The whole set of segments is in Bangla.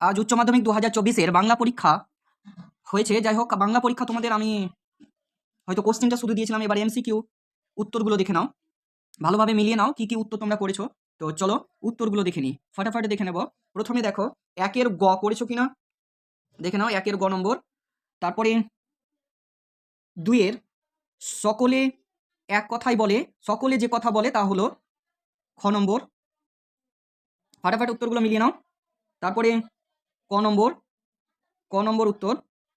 আজ উচ্চ মাধ্যমিক দু হাজার চব্বিশের বাংলা পরীক্ষা হয়েছে। যাই হোক, বাংলা পরীক্ষা তোমাদের আমি হয়তো কোশ্চেনটা শুধু দিয়েছিলাম, এবার এমসিকিউ উত্তরগুলো দেখে নাও। ভালোভাবে মিলিয়ে নাও, কি কি উত্তর তোমরা করেছ। তো চলো, উত্তরগুলো দেখে নিই। ফাটাফাটি দেখে নেব। প্রথমে দেখো, একের গ করেছ কিনা? দেখে নাও, একের গ নম্বর। তারপরে দুইয়ের সকলে এক কথাই বলে, সকলে যে কথা বলে তা হলো খ নম্বর। ফাটাফাটি উত্তরগুলো মিলিয়ে নাও। তারপরে ক নম্বর? ক নম্বর উত্তর।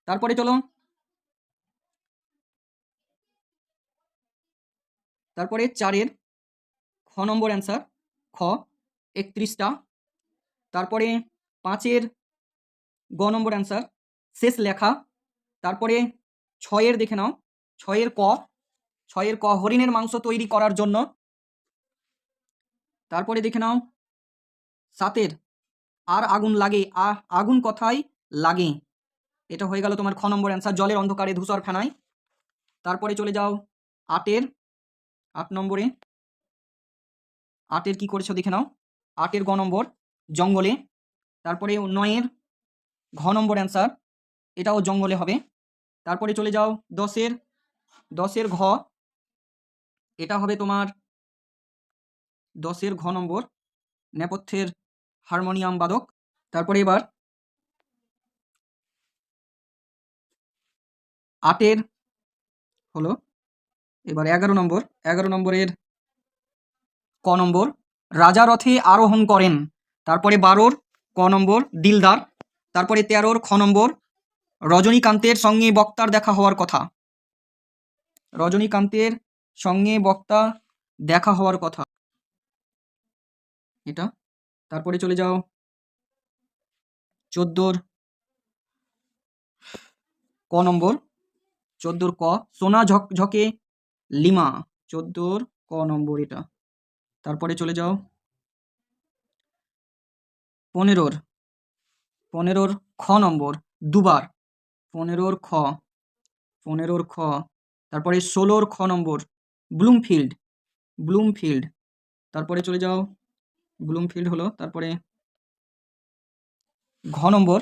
তারপরে চলো। তারপরে চারের খ নম্বর অ্যান্সার খ, একত্রিশটা। তারপরে পাঁচের গ নম্বর অ্যান্সার শেষ লেখা। তারপরে ছয়ের দেখে নাও। ছয়ের ক ছয়ের ক হরিণের মাংস তৈরি করার জন্য। তারপরে দেখে নাও। সাতের আর আগুন লাগে আ আগুন কথায় লাগে। এটা হয়ে গেল তোমার খ নম্বর অ্যান্সার জলের অন্ধকারে ধূসর ফেনায়। তারপরে চলে যাও আটের। আট নম্বরে। আটের কি করেছ দেখে নাও। আটের গ নম্বর, জঙ্গলে। তারপরে নয়ের ঘ নম্বর অ্যান্সার এটাও জঙ্গলে হবে। তারপরে চলে যাও দশের। দশের ঘ, এটা হবে তোমার দশের ঘ নম্বর, নেপথ্যের হারমোনিয়াম বাদক। তারপরে এবার আটের হলো, এবার এগারো নম্বর। এগারো নম্বরের ক নম্বর, রাজা রথে আরোহণ করেন। তারপরে বারোর ক নম্বর, দিলদার। তারপরে তেরোর খ নম্বর, রজনীকান্তের সঙ্গে বক্তার দেখা হওয়ার কথা। রজনীকান্তের সঙ্গে বক্তা দেখা হওয়ার কথা। এটা তারপরে চলে যাও। চোদ্দোর ক নম্বর। চোদ্দোর ক, সোনা ঝক, ঝকে লিমা। চোদ্দোর ক নম্বর এটা। তারপরে চলে যাও। পনেরোর পনেরোর খ নম্বর, দুবার। পনেরোর খ পনেরোর খ। তারপরে ষোলোর খ নম্বর, ব্লুমফিল্ড ব্লুমফিল্ড। তারপরে চলে যাও। ব্লুমফিল্ড হলো, তারপরে ঘ নম্বর,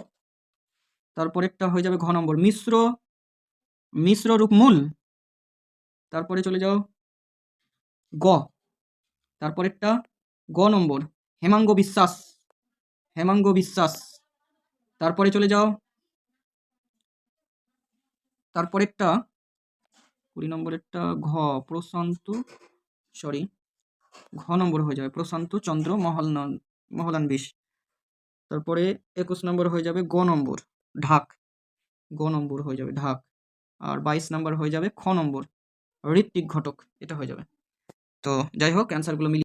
তারপরেরটা হয়ে যাবে ঘ নম্বর, মিশ্র মিশ্র রূপমূল তারপরে চলে যাও গ, তারপরেরটা গ নম্বর, হেমাঙ্গ বিশ্বাস হেমাঙ্গ বিশ্বাস। তারপরে চলে যাও, তারপরেরটা, কুড়ি নম্বরেরটা ঘ, প্রশান্ত সরি ঘ নম্বর হয়ে যাবে। প্রশান্ত চন্দ্র মহল মহলান বিশ। তারপরে একুশ নম্বর হয়ে যাবে গ নম্বর, ঢাক। গ নম্বর হয়ে যাবে ঢাক। আর বাইশ নম্বর হয়ে যাবে খ নম্বর, ঋত্বিক ঘটক, এটা হয়ে যাবে। তো যাই হোক অ্যান্সারগুলো মিলিয়ে